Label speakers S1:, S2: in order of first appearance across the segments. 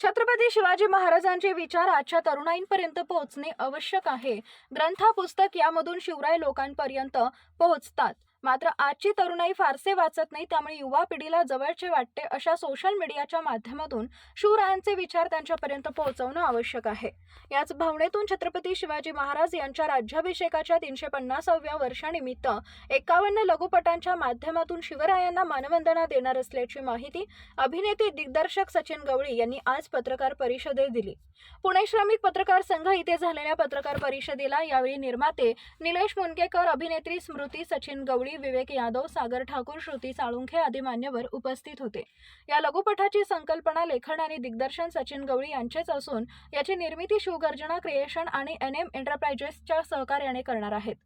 S1: छत्रपती शिवाजी महाराजांचे विचार आजच्या तरुणाईंपर्यंत पोहोचणे आवश्यक आहे. ग्रंथ पुस्तक यामधून शिवराय लोकांपर्यंत पोहोचतात. मात्र आजची तरुणाई फारसे वाचत नाही त्यामुळे युवा पिढीला जवळचे वाटते अशा सोशल मीडियाच्या माध्यमातून शिवरायांचे विचार त्यांच्यापर्यंत पोहोचवणं आवश्यक आहे. याच भावनेतून छत्रपती शिवाजी महाराज यांच्या राज्याभिषेकाच्या तीनशे पन्नासाव्या वर्षानिमित्त एकावन्न लघुपटांच्या माध्यमातून शिवरायांना मानवंदना देणार असल्याची माहिती अभिनेते दिग्दर्शक सचिन गवळी यांनी आज पत्रकार परिषदेत दिली. पुणे श्रमिक पत्रकार संघ इथे झालेल्या पत्रकार परिषदेला यावेळी निर्माते निलेश मुनकेकर अभिनेत्री स्मृती सचिन गवळी विवेक यादव सागर ठाकूर श्रुती साळुंखे आदी मान्यवर उपस्थित होते. या लघुपटाची संकल्पना लेखन आणि दिग्दर्शन सचिन गवळी यांचेच असून याची निर्मिती शिवगर्जना क्रिएशन आणि एन एम एंटरप्राइजेसच्या सहकार्याने करणार आहेत.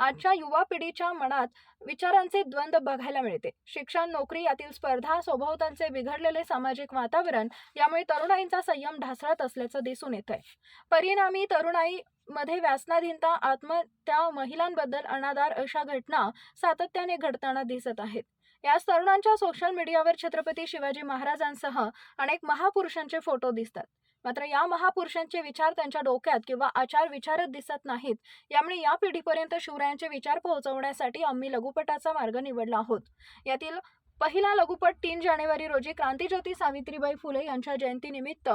S1: आजच्या युवा पिढीच्या मनात विचारांचे द्वंद्व बघायला मिळते. शिक्षण नोकरी यातील स्पर्धा स्वभावतांचे बिघडलेले सामाजिक वातावरण यामुळे तरुणाईंचा संयम ढासळत असल्याचं दिसून येत आहे परिणामी तरुणाई मध्ये व्यासनाधीनता आत्महत्या महिलांबद्दल अनादार अशा घटना सातत्याने घडताना दिसत आहेत. याच तरुणांच्या सोशल मीडियावर छत्रपती शिवाजी महाराजांसह अनेक महापुरुषांचे फोटो दिसतात. मात्र या महापुरुषांचे विचार त्यांच्या डोक्यात किंवा आचार विचारत दिसत नाहीत यामुळे या पिढीपर्यंत शिवरायांचे विचार पोहोचवण्यासाठी आम्ही लघुपटाचा मार्ग निवडला आहोत. यातील पहिला लघुपट तीन जानेवारी रोजी क्रांतीज्योती सावित्रीबाई फुले यांच्या जयंतीनिमित्त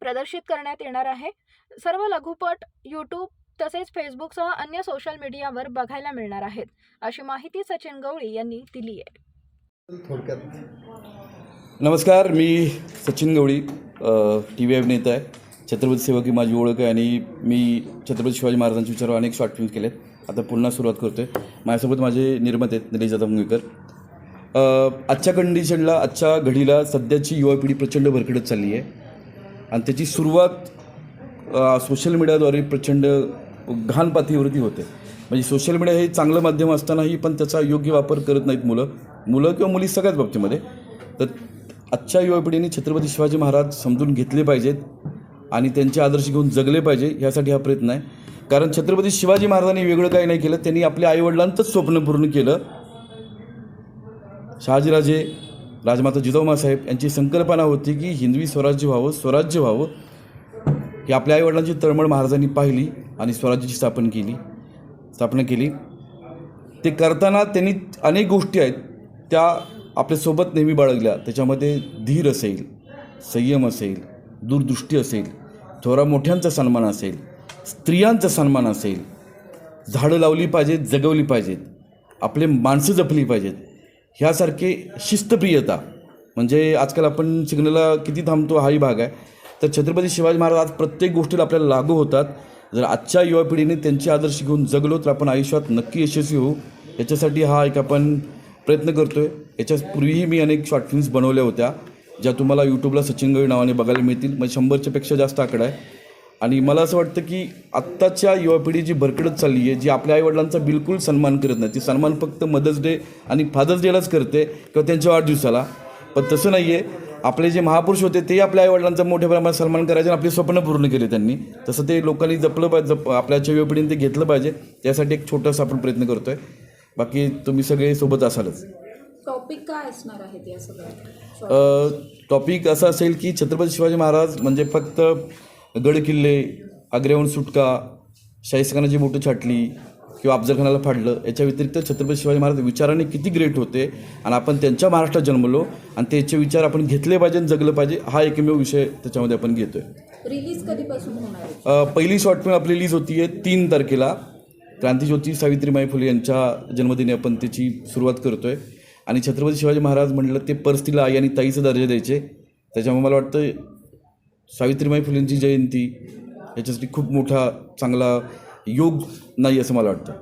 S1: प्रदर्शित करण्यात येणार आहे. सर्व लघुपट यूट्यूब तसेच फेसबुकसह अन्य सोशल मीडियावर बघायला मिळणार आहेत. अशी माहिती सचिन गवळी यांनी दिली आहे.
S2: थोडक्यात. नमस्कार मी सचिन गवळी टी व्ही अभिनेता आहे. छत्रपती सेवक ही माझी ओळख आहे आणि मी छत्रपती शिवाजी महाराजांच्या विचारावर अनेक शॉर्ट फिल्म्स केलेत. आता पुन्हा सुरुवात करतो आहे माझ्यासोबत माझे निर्माते आहेत निलेश जाधव मुंगेकर. अ, आजच्या कंडिशनला आजच्या घडीला सध्याची युवा पिढी प्रचंड भरकडत चालली आहे. आणि त्याची सुरुवात सोशल मीडियाद्वारे प्रचंड घाण पातळीवरती होते. म्हणजे सोशल मीडिया हे चांगलं माध्यम असतानाही पण त्याचा योग्य वापर करत नाहीत मुलं. मुलं किंवा मुली सगळ्याच बाबतीमध्ये. तर आजच्या युवा पिढीने छत्रपती शिवाजी महाराज समजून घेतले पाहिजेत आणि त्यांचे आदर्श घेऊन जगले पाहिजे यासाठी हा प्रयत्न आहे. कारण छत्रपती शिवाजी महाराजांनी वेगळं काही नाही केलं त्यांनी आपल्या आईवडिलांचंच स्वप्न पूर्ण केलं. शहाजीराजे राजमाता जिजाऊमासाहेब यांची संकल्पना होती की हिंदवी स्वराज्य व्हावं स्वराज्य व्हावं ही आपल्या आईवडिलांची तळमळ महाराजांनी पाहिली आणि स्वराज्याची स्थापन केली स्थापना केली. ते करताना त्यांनी अनेक गोष्टी आहेत त्या आपल्यासोबत नेहमी बाळगल्या. त्याच्यामध्ये धीर असेल संयम असेल दूरदृष्टी असेल थोरा मोठ्यांचा सन्मान असेल स्त्रियांचा सन्मान असेल. झाडं लावली पाहिजेत जगवली पाहिजेत. आपले माणसं जपली पाहिजेत. ह्यासारखे शिस्तप्रियता. म्हणजे आजकाल आपण सिग्नलला किती थांबतो हाही भाग आहे. तर छत्रपती शिवाजी महाराज आज प्रत्येक गोष्टीला आपल्याला लागू होतात. जर आजच्या युवा पिढीने त्यांचे आदर्श घेऊन जगलो तर आपण आयुष्यात नक्की यशस्वी होऊ. याच्यासाठी हा एक आपण प्रयत्न करतो आहे याच्यापूर्वीही मी अनेक शॉर्ट फिल्म्स बनवल्या होत्या ज्या तुम्हाला यूट्यूबला सचिन गवळी नावाने बघायला मिळतील. म्हणजे शंभरच्यापेक्षा जास्त आकडा आहे. आणि मला असं वाटतं की आत्ताच्या युवा पिढी जी भरकडत चालली आहे जी आपल्या आईवडिलांचा बिलकुल सन्मान करत नाही ती सन्मान फक्त मदर्स डे आणि फादर्स डेलाच करते किंवा त्यांच्या वाढदिवसाला. पण तसं नाही आहे आपले जे महापुरुष होते ते आपल्या आईवडिलांचा मोठ्या प्रमाणात सन्मान करायचे आणि आपली स्वप्न पूर्ण केले त्यांनी. तसं ते लोकांनी जपलं पाहिजे जप आपल्याच्या युवा पिढीने ते घेतलं पाहिजे. त्यासाठी एक छोटासा आपण प्रयत्न करतो आहे बाकी तुम्ही सगळे सोबत असालच.
S3: टॉपिक काय असणार सगळ्या?
S2: टॉपिक असा असेल की छत्रपती शिवाजी महाराज म्हणजे फक्त गड किल्ले आग्र्याहून सुटका शाहीसखाना जी बोटं छाटली किंवा अफजलखानाला फाडलं याच्या व्यतिरिक्त छत्रपती शिवाजी महाराज विचाराने किती ग्रेट होते आणि आपण त्यांच्या महाराष्ट्रात जन्मलो आणि त्याचे विचार आपण घेतले पाहिजे आणि जगलं पाहिजे हा एकमेव विषय त्याच्यामध्ये आपण घेतोय.
S3: रिलीज कधीपासून होणार
S2: पहिली शॉर्ट फिल्म आपली रिलीज होती आहे तीन तारखेला. क्रांतीज्योती सावित्रीबाई फुले यांच्या जन्मदिनी आपण त्याची सुरुवात करतो आहे आणि छत्रपती शिवाजी महाराज म्हटलं ते पर्सतीला आई आणि ताईचा दर्जा द्यायचे. त्याच्यामुळे मला वाटतं सावित्रीबाई फुलेंची जयंती याच्यासाठी खूप मोठा चांगला योग नाही असं मला वाटतं.